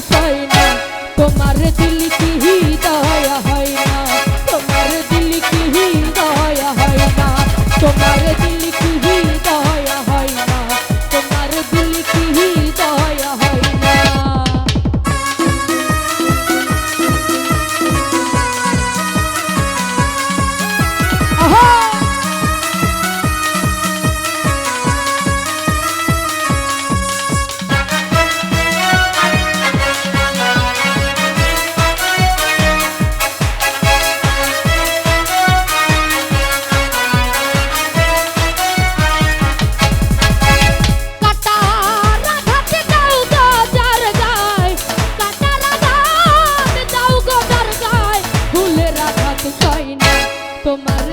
say কয় না। তোমার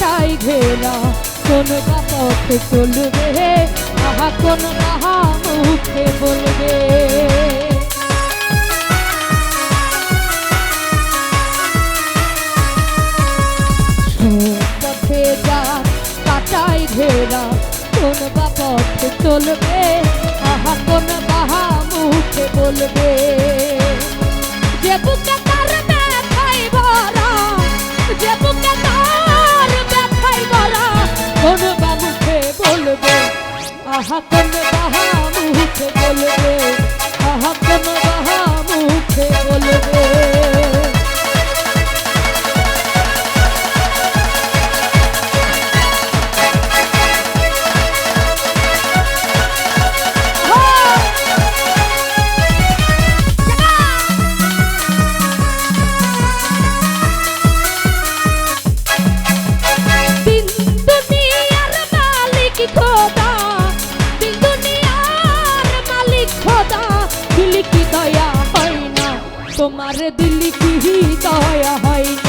চাই ঘেরা। কোনটা পথে চলবে আহা কোন আহা মুখে বলবে। পথে কাটাই ঘেরা। কোন বা পথে চলবে? আহা কোন বাহা মুখে বলবে। কোন বা মুখে বলবে? আহা কোন বাহা মুখে বলবে? तुम्हारे दिल की ही दया है।